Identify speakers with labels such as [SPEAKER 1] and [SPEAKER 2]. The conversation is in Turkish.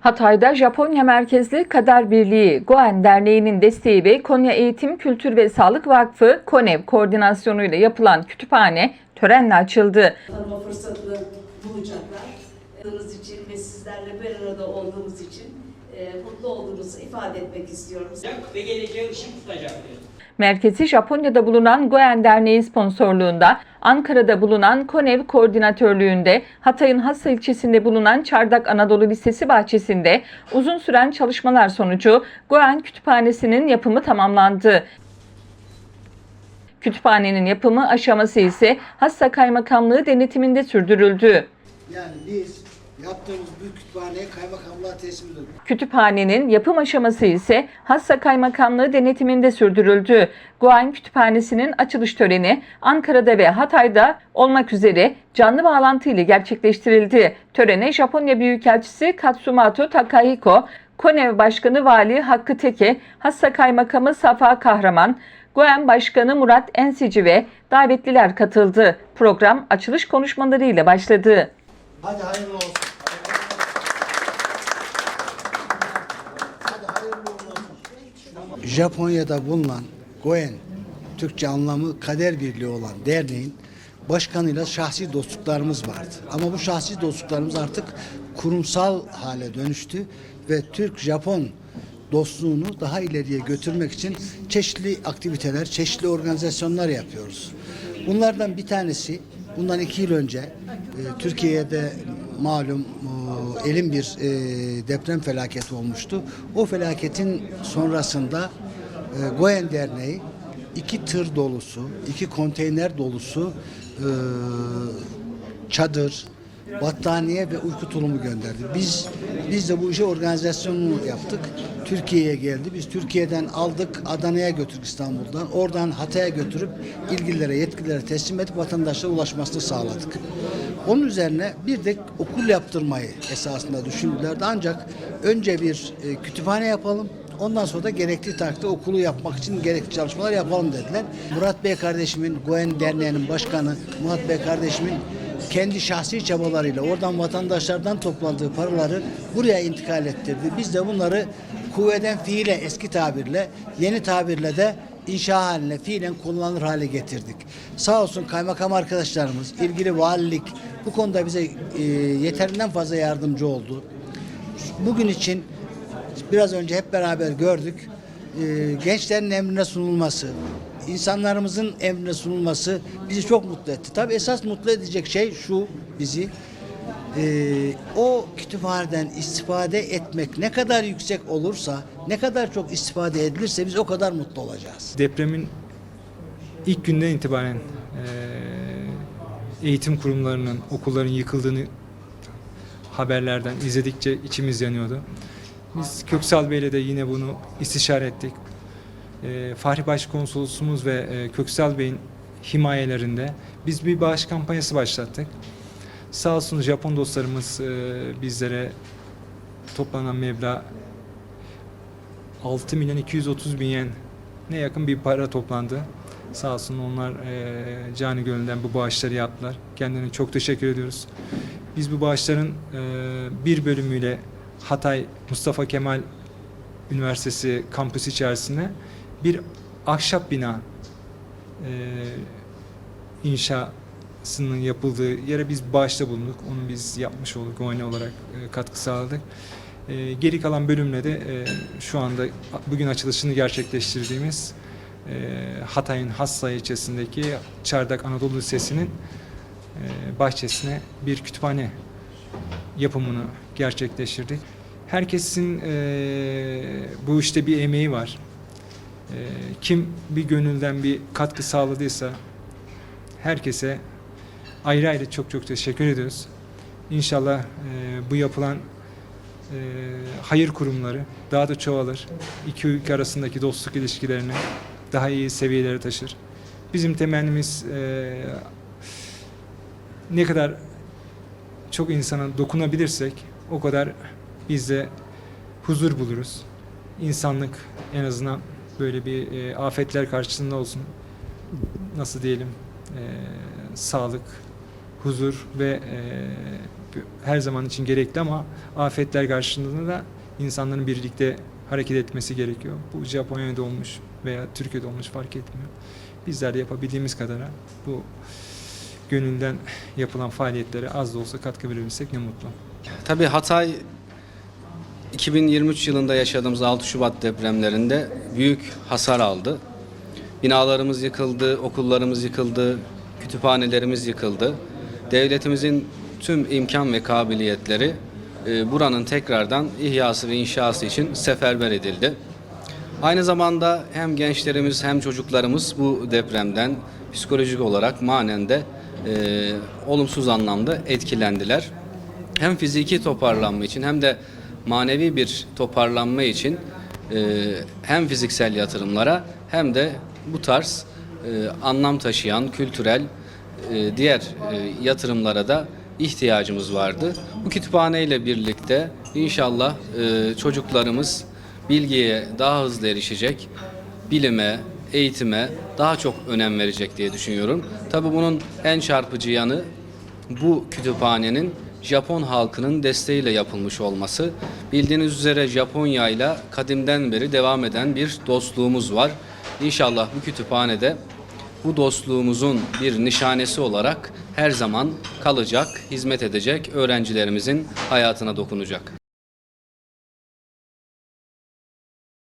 [SPEAKER 1] Hatay'da Japonya merkezli Kader Birliği Goen Derneği'nin desteği ve Konya Eğitim, Kültür ve Sağlık Vakfı KONEV koordinasyonuyla yapılan kütüphane törenle açıldı.
[SPEAKER 2] tanıma fırsatını bulacaklar. Tanıdığınız için ve sizlerle bir arada olduğumuz için e, mutlu olduğunuzu ifade etmek istiyorum.
[SPEAKER 3] ve geleceğe ışık tutacaktır.
[SPEAKER 1] Merkezi Japonya'da bulunan Goen Derneği sponsorluğunda, Ankara'da bulunan KONEV koordinatörlüğünde, Hatay'ın Hassa ilçesinde bulunan Çardak Anadolu Lisesi bahçesinde uzun süren çalışmalar sonucu Goen Kütüphanesi'nin yapımı tamamlandı. Kütüphanenin yapımı aşaması ise Hassa Kaymakamlığı denetiminde sürdürüldü.
[SPEAKER 4] Yani biz yaptığımız büyük kütüphaneyi kaymakamlığa teslim ediyoruz.
[SPEAKER 1] Kütüphanenin yapım aşaması ise Hassa Kaymakamlığı denetiminde sürdürüldü. Goen Kütüphanesi'nin açılış töreni Ankara'da ve Hatay'da olmak üzere canlı bağlantı ile gerçekleştirildi. Törene Japonya Büyükelçisi Katsumato Takahiko, KONEV Başkanı Vali Hakkı Teke, Hassa Kaymakamı Safa Kahraman, Goen Başkanı Murat Ensici ve davetliler katıldı. Program açılış konuşmalarıyla başladı.
[SPEAKER 4] Hadi hayırlı olsun. Hadi hayırlı uğurlu olsun. Japonya'da bulunan Goen, Türkçe anlamı kader birliği olan derneğin başkanıyla şahsi dostluklarımız vardı. Ama bu şahsi dostluklarımız artık kurumsal hale dönüştü ve Türk-Japon dostluğunu daha ileriye götürmek için çeşitli aktiviteler, çeşitli organizasyonlar yapıyoruz. Bunlardan bir tanesi bundan iki yıl önce e, Türkiye'de malum e, elin bir e, deprem felaketi olmuştu. O felaketin sonrasında e, Goyen Derneği iki tır dolusu, iki konteyner dolusu e, çadır, battaniye ve uyku tulumu gönderdi. Biz biz de bu işe organizasyonunu yaptık. Türkiye'ye geldi. Biz Türkiye'den aldık, Adana'ya götürdük İstanbul'dan. Oradan Hatay'a götürüp ilgililere, yetkililere teslim edip vatandaşlara ulaşmasını sağladık. Onun üzerine bir de okul yaptırmayı esasında düşündülerdi. Ancak önce bir e, kütüphane yapalım. Ondan sonra da gerekli takdirde okulu yapmak için gerekli çalışmalar yapalım dediler. Murat Bey kardeşimin, Goen Derneği'nin başkanı Murat Bey kardeşimin kendi şahsi çabalarıyla oradan vatandaşlardan topladığı paraları buraya intikal ettirdi. Biz de bunları kuvveden fiile eski tabirle, yeni tabirle de inşa haline fiilen kullanılır hale getirdik. Sağ olsun kaymakam arkadaşlarımız, ilgili valilik bu konuda bize e, yeterinden fazla yardımcı oldu. Bugün için biraz önce hep beraber gördük. e, gençlerin emrine sunulması, insanlarımızın emrine sunulması bizi çok mutlu etti. Tabii esas mutlu edecek şey şu bizi. e, o kütüphaneden istifade etmek ne kadar yüksek olursa, ne kadar çok istifade edilirse biz o kadar mutlu olacağız.
[SPEAKER 5] depremin ilk günden itibaren eğitim kurumlarının, okulların yıkıldığını haberlerden izledikçe içimiz yanıyordu. Biz Köksal Bey'le de yine bunu istişare ettik. Fahri Başkonsolosumuz ve Köksal Bey'in himayelerinde biz bir bağış kampanyası başlattık. Sağ olsun Japon dostlarımız bizlere toplanan meblağ 6 milyon 230 bin yen ne yakın bir para toplandı. Sağ olsun onlar eee cani gönülden bu bağışları yaptılar. Kendilerine çok teşekkür ediyoruz. Biz bu bağışların eee, bir bölümüyle Hatay Mustafa Kemal Üniversitesi kampüsü içerisinde bir ahşap bina eee inşasının yapıldığı yere biz bağışta bulunduk. Onu biz yapmış olduk. Goni olarak eee, katkı sağladık. Eee, geri kalan bölümle de eee, şu anda bugün açılışını gerçekleştirdiğimiz eee, Hatay'ın Hassa ilçesindeki Çardak Anadolu Lisesi'nin eee, bahçesine bir kütüphane yapımını gerçekleştirdik. Herkesin bu işte bir emeği var. Kim bir gönülden bir katkı sağladıysa herkese ayrı ayrı çok çok teşekkür ediyoruz. İnşallah bu yapılan hayır kurumları daha da çoğalır. İki ülke arasındaki dostluk ilişkilerini daha iyi seviyelere taşır. Bizim temennimiz eee, ne kadar çok insana dokunabilirsek o kadar biz de huzur buluruz. İnsanlık en azından böyle bir eee, afetler karşısında olsun. Nasıl diyelim? eee, sağlık, huzur ve eee, her zaman için gerekli ama afetler karşısında da insanların birlikte hareket etmesi gerekiyor. Bu Japonya'da olmuş veya Türkiye'de olmuş fark etmiyor. Bizler de yapabildiğimiz kadara bu gönülden yapılan faaliyetlere az da olsa katkı verebilsek ne mutlu.
[SPEAKER 6] Tabii Hatay 2023 yılında yaşadığımız 6 Şubat depremlerinde büyük hasar aldı. Binalarımız yıkıldı, okullarımız yıkıldı, kütüphanelerimiz yıkıldı. Devletimizin tüm imkan ve kabiliyetleri e, buranın tekrardan ihyası ve inşası için seferber edildi. Aynı zamanda hem gençlerimiz hem çocuklarımız bu depremden psikolojik olarak manen de e, olumsuz anlamda etkilendiler. Hem fiziki toparlanma için hem de manevi bir toparlanma için e, hem fiziksel yatırımlara hem de bu tarz e, anlam taşıyan kültürel e, diğer e, yatırımlara da ihtiyacımız vardı. Bu kütüphane ile birlikte inşallah e, çocuklarımız bilgiye daha hızlı erişecek, bilime, eğitime daha çok önem verecek diye düşünüyorum. Tabii bunun en çarpıcı yanı bu kütüphanenin Japon halkının desteğiyle yapılmış olması. Bildiğiniz üzere Japonya ile kadimden beri devam eden bir dostluğumuz var. İnşallah bu kütüphanede bu dostluğumuzun bir nişanesi olarak her zaman kalacak, hizmet edecek, öğrencilerimizin hayatına dokunacak.